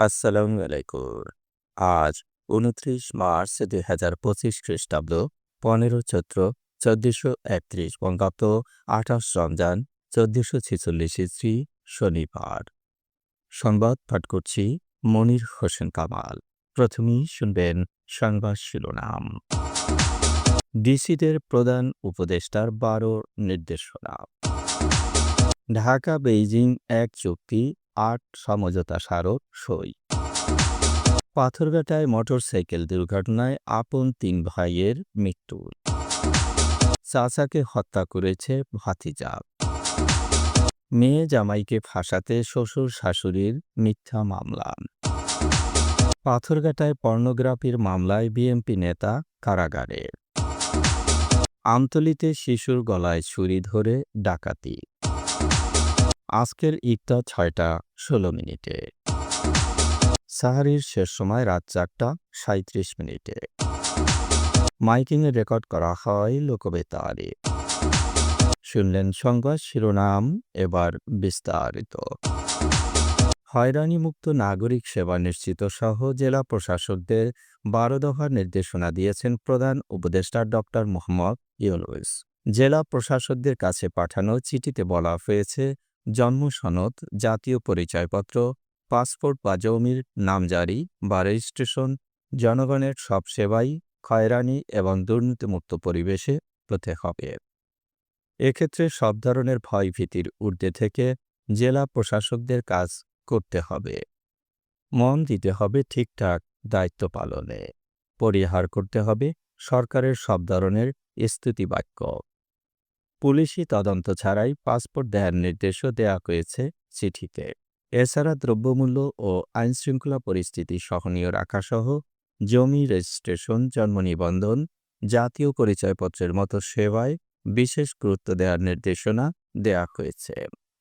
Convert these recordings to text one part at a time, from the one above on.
আসসালামু আলাইকুম। আজ উনত্রিশ মার্চ দুই হাজার পঁচিশ খ্রিস্টাব্দ, পনেরো চৈত্র চোদ্দশো একত্রিশ বঙ্গাব্দ, আঠাশ রমজান চোদ্দশো ছেচল্লিশ শ্রী শনিবার। সংবাদ পাঠ করছি মনির হোসেন কামাল। প্রথমেই শুনবেন সংবাদ শিরোনাম। ডিসিদের প্রধান উপদেষ্টার বারো নির্দেশনা। ঢাকা বেইজিং এক চুক্তি আট সমঝোতা স্মারক সই। পাথরঘাটায় মোটরসাইকেল দুর্ঘটনায় আপন তিন ভাইয়ের মৃত্যু। চাচাকে হত্যা করেছে ভাতিজা। মেয়ে জামাইকে ফাঁসাতে শ্বশুর শাশুড়ির মিথ্যা মামলা। পাথরঘাটায় পর্নোগ্রাফির মামলায় বিএমপি নেতা কারাগারে। আমতলিতে শিশুর গলায় ছুরি ধরে ডাকাতি। আজকের ইকটা ছয়টা ষোলো মিনিটে। সাহারির শেষ সময় রাত চারটা সাঁত্রিশ মিনিটে। মাইকিংয়ে রেকর্ড করা হয় লোকবেতারে। শুনলেন সংবাদ শিরোনাম এবার বিস্তারিত। হয়রানিমুক্ত নাগরিক সেবা নিশ্চিত সহ জেলা প্রশাসকদের বারো দফার নির্দেশনা দিয়েছেন প্রধান উপদেষ্টা ডক্টর মোহাম্মদ ইউনুস। জেলা প্রশাসকদের কাছে পাঠানো চিঠিতে বলা হয়েছে জন্ম সনদ, জাতীয় পরিচয়পত্র, পাসপোর্ট বা জমির নামজারি বা রেজিস্ট্রেশন, জনগণের সব সেবাই খয়রানি এবং দুর্নীতিমুক্ত পরিবেশে হতে হবে। এক্ষেত্রে সব ধরনের ভয়ভীতির ঊর্ধ্বে থেকে জেলা প্রশাসকদের কাজ করতে হবে। মন দিতে হবে ঠিকঠাক দায়িত্ব পালনে। পরিহার করতে হবে সরকারের সব ধরনের স্তুতিবাক্য পুলিশি তদন্ত ছাড়াই পাসপোর্ট দেওয়ার নির্দেশও দেওয়া হয়েছে চিঠিতে। এছাড়া দ্রব্যমূল্য ও আইনশৃঙ্খলা পরিস্থিতি সহনীয় রাখাসহ জমি রেজিস্ট্রেশন, জন্ম নিবন্ধন, জাতীয় পরিচয়পত্রের মতো সেবায় বিশেষ গুরুত্ব দেওয়ার নির্দেশনা দেওয়া হয়েছে।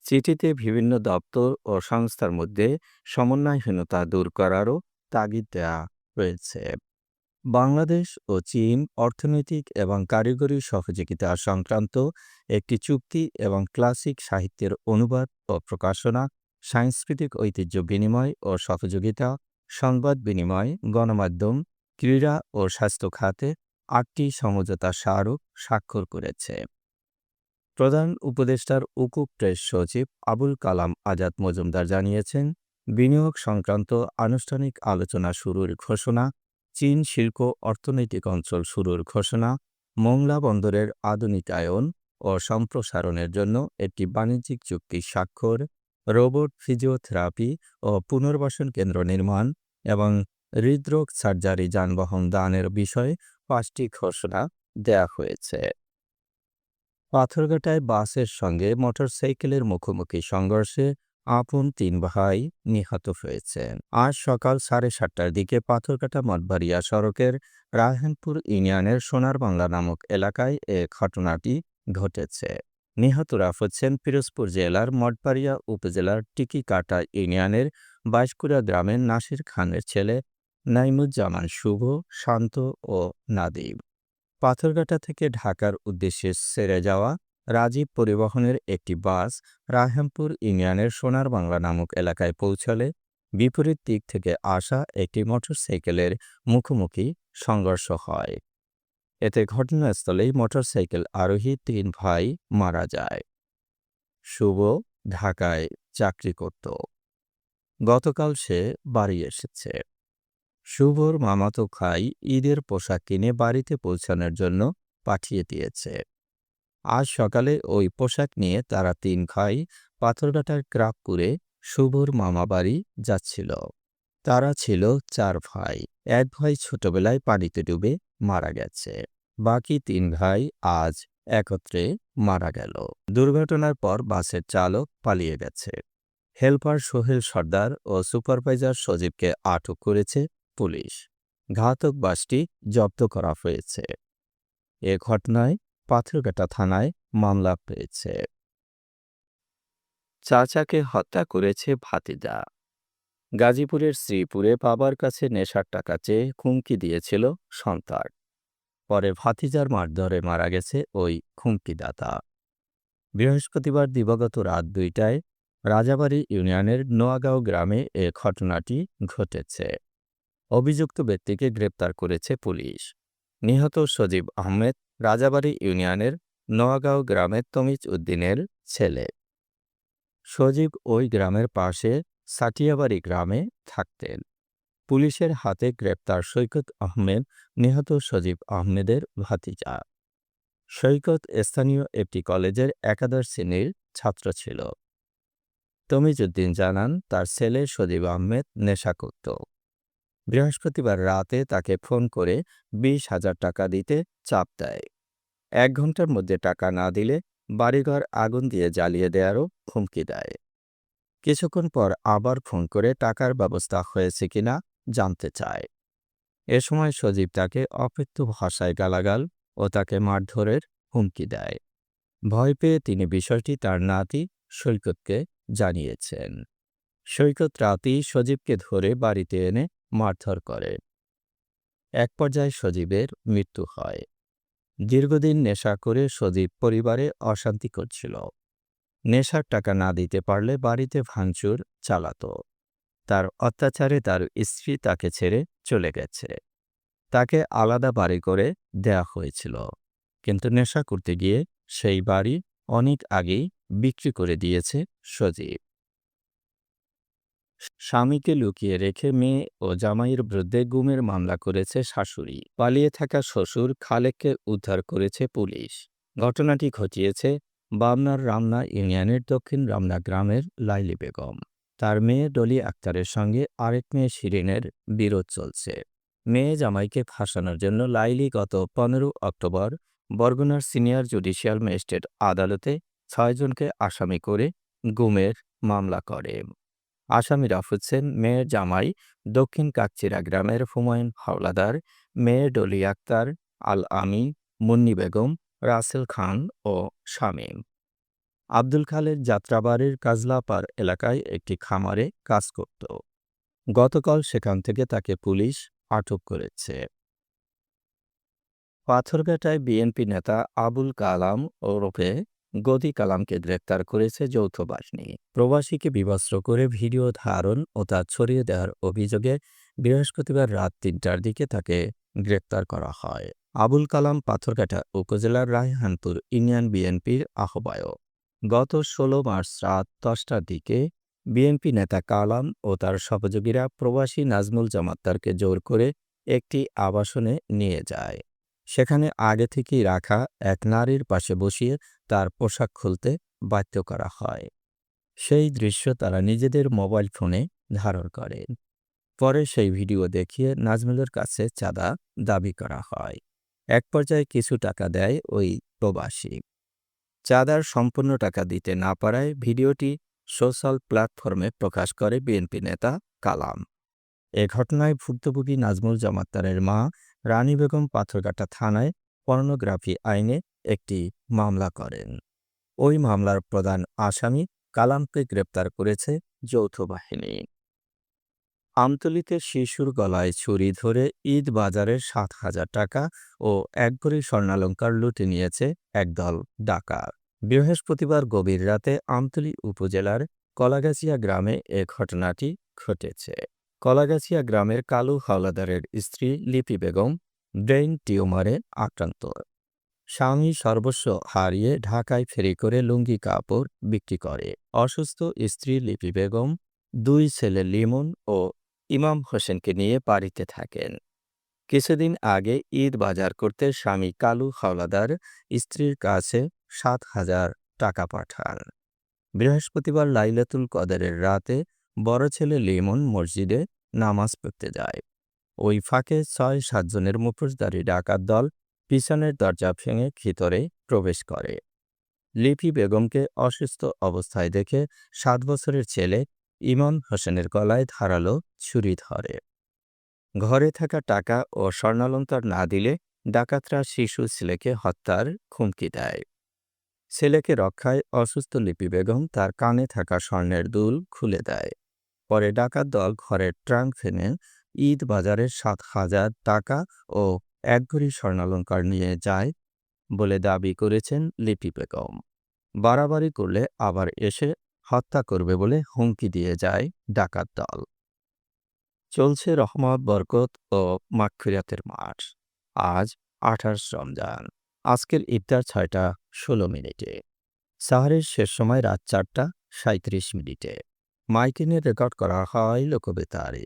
চিঠিতে বিভিন্ন দপ্তর ও সংস্থার মধ্যে সমন্বয়হীনতা দূর করারও তাগিদ দেওয়া হয়েছে। বাংলাদেশ ও চীন অর্থনৈতিক এবং কারিগরি সহযোগিতা সংক্রান্ত একটি চুক্তি এবং ক্লাসিক সাহিত্যের অনুবাদ ও প্রকাশনা, সাংস্কৃতিক ঐতিহ্য বিনিময় ও সহযোগিতা, সংবাদ বিনিময়, গণমাধ্যম, ক্রীড়া ও স্বাস্থ্য খাতে আটটি সমঝোতা স্মারক স্বাক্ষর করেছে। প্রধান উপদেষ্টার উকুক প্রেস সচিব আবুল কালাম আজাদ মজুমদার জানিয়েছেন, বিনিয়োগ সংক্রান্ত আনুষ্ঠানিক আলোচনা শুরুর ঘোষণা চীন শিল্প অর্থনৈতিক অঞ্চল শুরুর ঘোষণা, মোংলা বন্দরের আধুনিকায়ন ও সম্প্রসারণের জন্য একটি বাণিজ্যিক চুক্তি স্বাক্ষর, রোবট ফিজিওথেরাপি ও পুনর্বাসন কেন্দ্র নির্মাণ এবং হৃদরোগ সার্জারি যানবাহন দানের বিষয়ে পাঁচটি ঘোষণা দেয়া হয়েছে। পাথরঘাটায় বাসের সঙ্গে মোটরসাইকেলের মুখোমুখি সংঘর্ষে আপন তিন ভাই নিহত হয়েছেন। আজ সকাল সাড়ে সাতটার দিকে পাথরকাটা, মঠবাড়িয়া সড়কের রায়হানপুর ইউনিয়নের সোনার বাংলা নামক এলাকায় এ ঘটনাটি ঘটেছে। নিহতরা হচ্ছেন পিরোজপুর জেলার মঠবাড়িয়া উপজেলার টিকিকাটা ইউনিয়নের বাইশকুড়া গ্রামের নাসির খানের ছেলে নাইমুজ্জামান শুভ, শান্ত ও নাদিব। পাথরঘাটা থেকে ঢাকার উদ্দেশ্যে সেরে যাওয়া রাজীব পরিবহনের একটি বাস রাহেমপুর ইউনিয়নের সোনার বাংলা নামক এলাকায় পৌঁছালে বিপরীত দিক থেকে আসা একটি মোটরসাইকেলের মুখোমুখি সংঘর্ষ হয়। এতে ঘটনাস্থলেই মোটরসাইকেল আরোহী তিন ভাই মারা যায়। শুভ ঢাকায় চাকরি করত। গতকাল সে বাড়ি এসেছে। শুভর মামাতো খাই ঈদের পোশাক কিনে বাড়িতে পৌঁছানোর জন্য পাঠিয়ে দিয়েছে। আজ সকালে ওই পোশাক নিয়ে তারা তিন ভাই পাথরঘাটার ক্রাকপুরে শুভর মামা বাড়ি যাচ্ছিল। তারা ছিল চার ভাই। এক ভাই ছোটবেলায় পানিতে ডুবে মারা গেছে। বাকি তিন ভাই আজ একত্রে মারা গেল। দুর্ঘটনার পর বাসের চালক পালিয়ে গেছে। হেলপার সোহেল সর্দার ও সুপারভাইজার সজীবকে আটক করেছে পুলিশ। ঘাতক বাসটি জব্দ করা হয়েছে। এ ঘটনায় পাথরঘাটা থানায় মামলা পেয়েছে চাচাকে হত্যা করেছে ভাতিজা। গাজীপুরের শ্রীপুরে বাবার কাছে নেশার টাকা চেয়ে হুমকি দিয়েছিল সন্তান। পরে ভাতিজার মারধরে মারা গেছে ওই খুমকিদাতা বৃহস্পতিবার দিবাগত রাত দুইটায় রাজাবাড়ী ইউনিয়নের নোয়াগাঁও গ্রামে এ ঘটনাটি ঘটেছে। অভিযুক্ত ব্যক্তিকে গ্রেপ্তার করেছে পুলিশ। নিহত সজীব আহমেদ রাজাবাড়ী ইউনিয়নের নোয়াগাঁও গ্রামের তমিজ উদ্দিনের ছেলে। সজীব ওই গ্রামের পাশে সাটিয়াবাড়ি গ্রামে থাকতেন। পুলিশের হাতে গ্রেপ্তার সৈকত আহমেদ নিহত সজীব আহমেদের ভাতিজা। সৈকত স্থানীয় একটি কলেজের একাদশ শ্রেণির ছাত্র ছিল। তমিজুদ্দিন জানান, তার ছেলে সজীব আহমেদ নেশা করত বৃহস্পতিবার রাতে তাকে ফোন করে বিশ হাজার টাকা দিতে চাপ দেয়। এক ঘণ্টার মধ্যে টাকা না দিলে বাড়িঘর আগুন দিয়ে জ্বালিয়ে দেওয়ারও হুমকি দেয়। কিছুক্ষণ পর আবার ফোন করে টাকার ব্যবস্থা হয়েছে কিনা জানতে চায়। এ সময় সজীব তাকে অপৃত্য ভাষায় গালাগাল ও তাকে মারধরের হুমকি দেয়। ভয় পেয়ে তিনি বিষয়টি তার নাতি সৈকতকে জানিয়েছেন। সৈকত রাতেই সজীবকে ধরে বাড়িতে এনে মারধর করে। এক পর্যায়ে সজীবের মৃত্যু হয়। দীর্ঘদিন নেশা করে সজীব পরিবারে অশান্তি করছিল। নেশার টাকা না দিতে পারলে বাড়িতে ভাঙচুর চালাত। তার অত্যাচারে তার স্ত্রী তাকে ছেড়ে চলে গেছে। তাকে আলাদা বাড়ি করে দেয়া হয়েছিল। কিন্তু নেশা করতে গিয়ে সেই বাড়ি অনেক আগেই বিক্রি করে দিয়েছে সজীব। স্বামীকে লুকিয়ে রেখে মেয়ে ও জামাইয়ের বিরুদ্ধে গুমের মামলা করেছে শাশুড়ি। পালিয়ে থাকা শ্বশুর খালেককে উদ্ধার করেছে পুলিশ। ঘটনাটি ঘটিয়েছে বামনার রামনা ইউনিয়নের দক্ষিণ রামনা গ্রামের লাইলি বেগম। তার মেয়ে ডলি আক্তারের সঙ্গে আরেক মেয়ে শিরিনের বিরোধ চলছে। মেয়ে জামাইকে ফাঁসানোর জন্য লাইলি গত পনেরো অক্টোবর বরগুনার সিনিয়র জুডিশিয়াল ম্যাজিস্ট্রেট আদালতে ছয়জনকে আসামি করে গুমের মামলা করে। আসামিরা হচ্ছেন মেয়ের জামাই, দক্ষিণ কাকচিরা গ্রামের হুমায়ুন হাওলাদার, মেয়ে ডলি আক্তার, আল আমি মুন্নি বেগম, রাসেল খান ও শামীম। আব্দুল খালের যাত্রাবাড়ির কাজলাপার এলাকায় একটি খামারে কাজ করত। গতকাল সেখান থেকে তাকে পুলিশ আটক করেছে। পাথরঘাটায় বিএনপি নেতা আবুল কালাম ওরফে গদি কালামকে গ্রেপ্তার করেছে যৌথ বাহিনী। প্রবাসীকে বিবস্ত্র করে ভিডিও ধারণ ও তা ছড়িয়ে দেওয়ার অভিযোগে বৃহস্পতিবার রাত তিনটার দিকে তাকে গ্রেপ্তার করা হয়। আবুল কালাম পাথরঘাটা উপজেলার রায়হানপুর ইউনিয়ন বিএনপির আহ্বায়ক। গত ১৬ মার্চ রাত দশটার দিকে বিএনপি নেতা কালাম ও তার সহযোগীরা প্রবাসী নাজমুল জামাত্তারকে জোর করে একটি আবাসনে নিয়ে যায়। সেখানে আগে থেকেই রাখা এক নারীর পাশে বসিয়ে তার পোশাক খুলতে বাধ্য করা হয়। সেই দৃশ্য তারা নিজেদের মোবাইল ফোনে ধারণ করে। পরে সেই ভিডিও দেখিয়ে নাজমুলের কাছে চাঁদা দাবি করা হয়। এক পর্যায়ে কিছু টাকা দেয় ওই প্রবাসী। চাঁদার সম্পূর্ণ টাকা দিতে না পারায় ভিডিওটি সোশ্যাল প্ল্যাটফর্মে প্রকাশ করে বিএনপি নেতা কালাম। এ ঘটনায় ভুক্তভোগী নাজমুল জামাত্তারের মা রানী বেগম পাথরঘাটা থানায় পর্নোগ্রাফি আইনে একটি মামলা করেন। ওই মামলার প্রধান আসামি কালামকে গ্রেপ্তার করেছে যৌথ বাহিনী। আমতলিতে শিশুর গলায় ছুরি ধরে ঈদ বাজারে সাত হাজার টাকা ও এক ভরি স্বর্ণালঙ্কার লুটে নিয়েছে একদল ডাকাত। বৃহস্পতিবার গভীর রাতে আমতলী উপজেলার কলাগাছিয়া গ্রামে এ ঘটনাটি ঘটেছে। কলাগাছিয়া গ্রামের কালু হাওলাদারের স্ত্রী লিপি বেগম ব্রেইন টিউমারে আক্রান্ত। স্বামী সর্বস্ব হারিয়ে ঢাকায় ফেরি করে লুঙ্গি কাপড় বিক্রি করে। অসুস্থ স্ত্রী লিপি বেগম, দুই ছেলে লিমন ও ইমাম হোসেনকে নিয়ে বাড়িতে থাকেন। কিছুদিন আগে ঈদ বাজার করতে স্বামী কালু হাওলাদার স্ত্রীর কাছে সাত হাজার টাকা পাঠান। বৃহস্পতিবার লাইলাতুল কদরের রাতে বড় ছেলে লিমন মসজিদে নামাজ পড়তে যায়। ওই ফাঁকে ছয় সাতজনের মুখোশধারী ডাকাত দল পিছনের দরজা ভেঙে ভিতরে প্রবেশ করে। লিপি বেগমকে অসুস্থ অবস্থায় দেখে সাত বছরের ছেলে ইমন হোসেনের গলায় ধারালো ছুরি ধরে। ঘরে থাকা টাকা ও স্বর্ণালঙ্কার না দিলে ডাকাতরা শিশু ছেলেকে হত্যার হুমকি দেয়। ছেলেকে রক্ষায় অসুস্থ লিপি বেগম তার কানে থাকা স্বর্ণের দুল খুলে দেয়। পরে ডাকাত দল ঘরের ট্রাঙ্ক ফেনে ঈদ বাজারে সাত হাজার টাকা ও এক ভরি স্বর্ণালঙ্কার নিয়ে যায় বলে দাবি করেছেন লিপি বেগম। বাড়াবাড়ি করলে আবার এসে হত্যা করবে বলে হুমকি দিয়ে যায় ডাকাত দল। চলছে রহমত, বরকত ও মাগফিরাতের মাঠ। আজ আঠাশ রমজান। আজকের ইফতার ছয়টা ষোলো মিনিটে। সাহারের শেষ সময় রাত চারটা সাঁত্রিশ মিনিটে। মাইকিনের রেকর্ড করা হয় লোকবেতারে।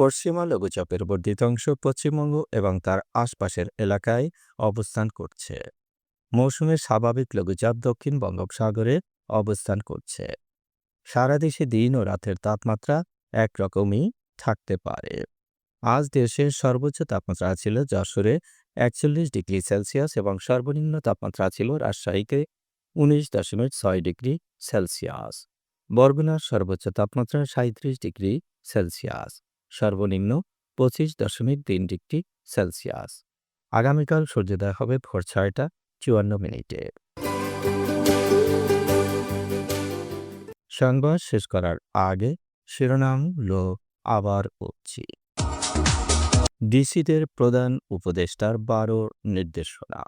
পশ্চিমা লঘুচাপের বর্ধিত অংশ পশ্চিমবঙ্গ এবং তার আশপাশের এলাকায় অবস্থান করছে। মৌসুমের স্বাভাবিক লঘুচাপ দক্ষিণ বঙ্গোপসাগরে অবস্থান করছে। সারা দেশে দিন ও রাতের তাপমাত্রা একরকমই থাকতে পারে। আজ দেশের সর্বোচ্চ তাপমাত্রা ছিল যশোরে একচল্লিশ ডিগ্রি সেলসিয়াস এবং সর্বনিম্ন তাপমাত্রা ছিল রাজশাহীতে উনিশ দশমিক ছয় ডিগ্রি সেলসিয়াস। বরগুনার সর্বোচ্চ তাপমাত্রা সাঁত্রিশ ডিগ্রি সেলসিয়াস। সর্বনিম্ন পঁচিশ দশমিক তিন ডিগ্রি সেলসিয়াস। আগামীকাল সূর্যোদয় হবে ভোর ছয়টা চুয়ান্ন মিনিটে। সংবাদ শেষ করার আগে শিরোনাম লো আবার পড়ছি। ডিসিদের প্রধান উপদেষ্টার বারো নির্দেশনা।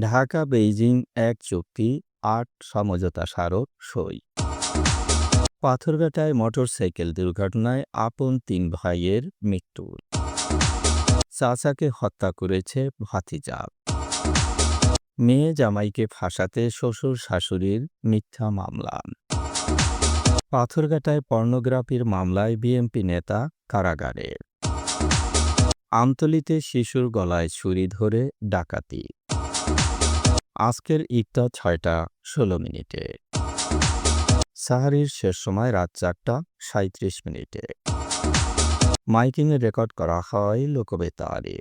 ঢাকা বেইজিং এক চুক্তি, আট সমঝোতা স্মারক সই। পাথরঘাটায় মোটরসাইকেল দুর্ঘটনায় আপন তিন ভাইয়ের মৃত্যু। চাচাকে হত্যা করেছে ভাতিজা। মেয়ে জামাইকে ফাঁসাতে শ্বশুর শাশুড়ির মিথ্যা মামলা। পাথরঘাটায় পর্নোগ্রাফির মামলায় বিএমপি নেতা কারাগারে। আমতলিতে শিশুর গলায় ছুরি ধরে ডাকাতি। আজকের ইফতার ছয়টা ষোলো মিনিটে। সাহারির শেষ সময় রাত চারটা সাঁত্রিশ মিনিটে। মাইকিংয়ে রেকর্ড করা হয় লোকবেতারে।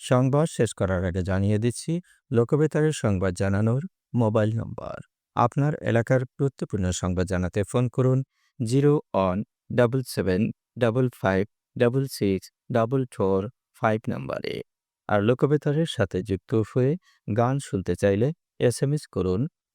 সংবাদ শেষ করার আগে জানিয়ে দিচ্ছি লোকবেতারের সংবাদ জানানোর মোবাইল নম্বর। আপনার এলাকার গুরুত্বপূর্ণ সংবাদ জানাতে ফোন করুন zero one double seven double five double six double four five নম্বরে। আর লোকবেতারের সাথে যুক্ত হয়ে গান শুনতে চাইলে এস এম এস করুন